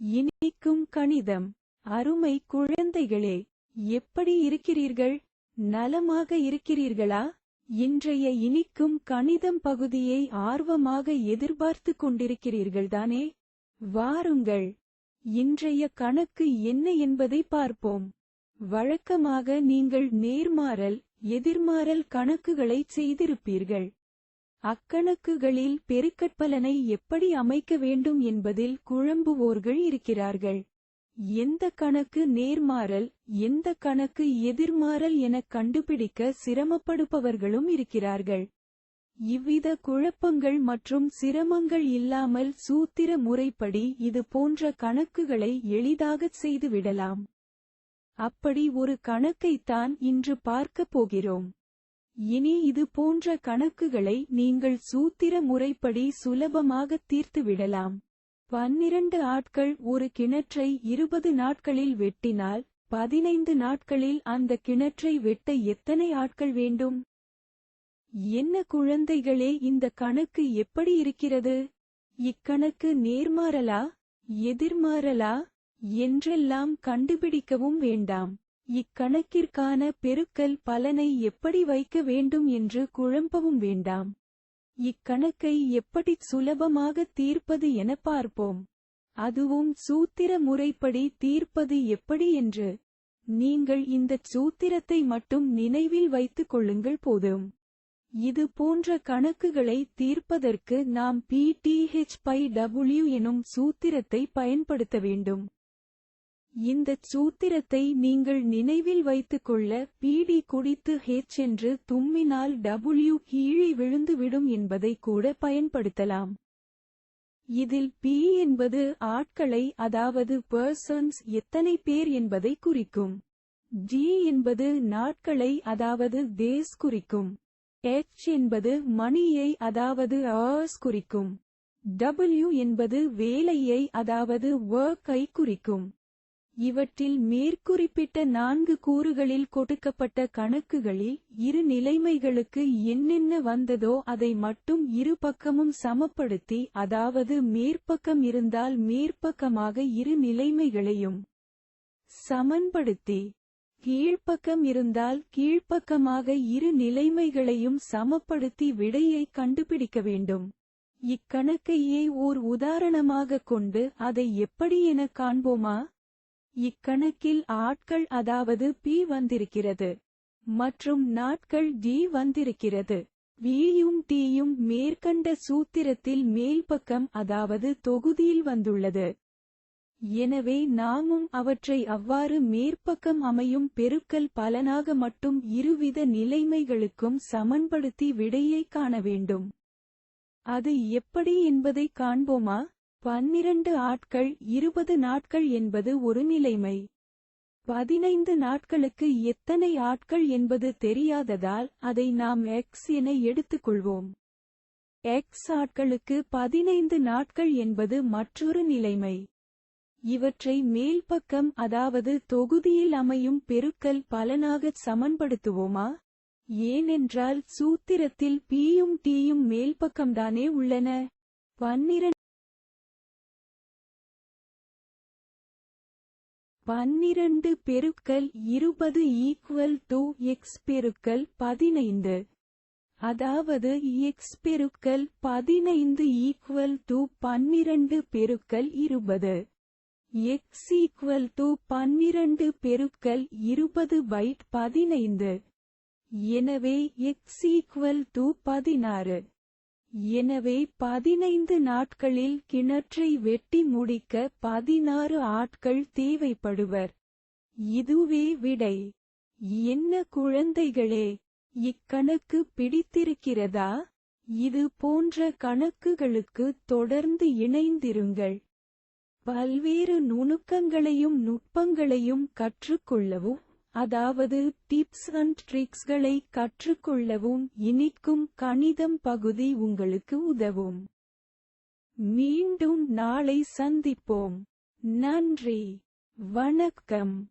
இனிக்கும் கணிதம். அருமை குழந்தைகளே எப்படி இருக்கிறீர்கள்? நலமாக இருக்கிறீர்களா? இன்றைய இனிக்கும் கணிதம் பகுதியை ஆர்வமாக எதிர்பார்த்து கொண்டிருக்கிறீர்கள்தானே வாருங்கள் இன்றைய கணக்கு என்ன என்பதை பார்ப்போம். வழக்கமாக நீங்கள் நேர்மாறல் எதிர்மாறல் கணக்குகளை செய்திருப்பீர்கள். அக்கணக்குகளில் பெருக்கற்பலனை எப்படி அமைக்க வேண்டும் என்பதில் குழம்புவோர்கள் இருக்கிறார்கள். எந்த கணக்கு நேர்மாறல் எந்த கணக்கு எதிர்மாறல் என கண்டுபிடிக்க சிரமப்படுபவர்களும் இருக்கிறார்கள். இவ்வித குழப்பங்கள் மற்றும் சிரமங்கள் இல்லாமல் சூத்திர முறைப்படி இது போன்ற கணக்குகளை எளிதாகச் செய்துவிடலாம். அப்படி ஒரு கணக்கைத்தான் இன்று பார்க்கப் போகிறோம். இனி இது போன்ற கணக்குகளை நீங்கள் சூத்திர முறைப்படி சுலபமாக தீர்த்துவிடலாம். பன்னிரண்டு ஆட்கள் ஒரு கிணற்றை இருபது நாட்களில் வெட்டினால் பதினைந்து நாட்களில் அந்த கிணற்றை வெட்ட எத்தனை ஆட்கள் வேண்டும்? என்ன குழந்தைகளே இந்த கணக்கு எப்படி இருக்கிறது? இக்கணக்கு நேர்மாறலா எதிர்மாறலா என்றெல்லாம் கண்டுபிடிக்கவும் வேண்டாம். இக்கணக்கிற்கான பெருக்கல் பலனை எப்படி வைக்க வேண்டும் என்று குழம்பவும் வேண்டாம். இக்கணக்கை எப்படிச் சுலபமாக தீர்ப்பது என பார்ப்போம். அதுவும் சூத்திர முறைப்படி தீர்ப்பது எப்படி என்று. நீங்கள் இந்தச் சூத்திரத்தை மட்டும் நினைவில் வைத்துக் கொள்ளுங்கள் போதும். இது போன்ற கணக்குகளை தீர்ப்பதற்கு நாம் PTH பை டபுள்யூ எனும் சூத்திரத்தை பயன்படுத்த வேண்டும். இந்தச் சூத்திரத்தை நீங்கள் நினைவில் வைத்துக்கொள்ள பீடி குடித்து ஹெச் என்று தும்மினால் டபுள்யூ கீழே விழுந்துவிடும் என்பதை கூட பயன்படுத்தலாம். இதில் பி என்பது ஆட்களை அதாவது பர்சன்ஸ் எத்தனை பேர் என்பதை குறிக்கும். ஜி என்பது நாட்களை அதாவது டேஸ் குறிக்கும். ஹெச் என்பது மணியை அதாவது hours குறிக்கும். டபிள்யூ என்பது வேலையை அதாவது work-ஐ குறிக்கும். இவற்றில் மேற்குறிப்பிட்ட நான்கு கூறுகளில் கொடுக்கப்பட்ட கணக்குகளில் இரு நிலைமைகளுக்கு என்னென்ன வந்ததோ அதை மட்டும் இரு பக்கமும் சமப்படுத்தி அதாவது மேற்பக்கம் இருந்தால் மேற்பக்கமாக இரு நிலைமைகளையும் சமன்படுத்தி கீழ்ப்பக்கம் இருந்தால் கீழ்ப்பக்கமாக இரு நிலைமைகளையும் சமப்படுத்தி விடையை கண்டுபிடிக்க வேண்டும். இக்கணக்கையே ஓர் உதாரணமாக கொண்டு அதை எப்படி என காண்போமா? இக்கணக்கில் ஆட்கள் அதாவது பி வந்திருக்கிறது. மற்றும் நாட்கள் டி வந்திருக்கிறது. வியும் டியும் மேற்கண்ட சூத்திரத்தில் மேல்பக்கம் அதாவது தொகுதியில் வந்துள்ளது. எனவே நாமும் அவற்றை அவ்வாறு மேற்பக்கம் அமையும் பெருக்கல் பலனாக மட்டும் இருவித நிலைமைகளுக்கும் சமன்படுத்தி விடையை காண வேண்டும். அது எப்படி என்பதை காண்போமா? பன்னிரண்டு ஆட்கள் இருபது நாட்கள் என்பது ஒரு நிலைமை. பதினைந்து நாட்களுக்கு எத்தனை ஆட்கள் என்பது தெரியாததால் அதை நாம் எக்ஸ் என எடுத்துக்கொள்வோம். எக்ஸ் ஆட்களுக்கு பதினைந்து நாட்கள் என்பது மற்றொரு நிலைமை. இவற்றை மேல்பக்கம் அதாவது தொகுதியில் அமையும் பெருக்கல் பலனாகச் சமன்படுத்துவோமா? ஏனென்றால் சூத்திரத்தில் பியும் டியும் மேல்பக்கம்தானே உள்ளன. பன்னிரண்டு பன்னிரண்டு பெருக்கல் இருபது ஈக்குவல் டு எக்ஸ் பெருக்கல் பதினைந்து. அதாவது எக்ஸ் பெருக்கல் பதினைந்து ஈக்குவல் டு பன்னிரண்டு பெருக்கல் இருபது. எக்ஸ் ஈக்குவல் டு பன்னிரண்டு பெருக்கல் இருபது பைட் பதினைந்து. எனவே எக்ஸ் ஈக்குவல் டு பதினாறு. எனவே பதினைந்து நாட்களில் கிணற்றை வெட்டி முடிக்க பதினாறு ஆட்கள் தேவைப்படுவர். இதுவே விடை. என்ன குழந்தைகளே இக்கணக்கு பிடித்திருக்கிறதா? இது போன்ற கணக்குகளுக்கு தொடர்ந்து இணைந்திருங்கள். பல்வேறு நுணுக்கங்களையும் நுட்பங்களையும் கற்றுக்கொள்ளவும் அதாவது டிப்ஸ் அண்ட் ட்ரிக்ஸ்களை கற்றுக்கொள்ளவும் இனிக்கும் கணிதம் பகுதி உங்களுக்கு உதவும். மீண்டும் நாளை சந்திப்போம். நன்றி. வணக்கம்.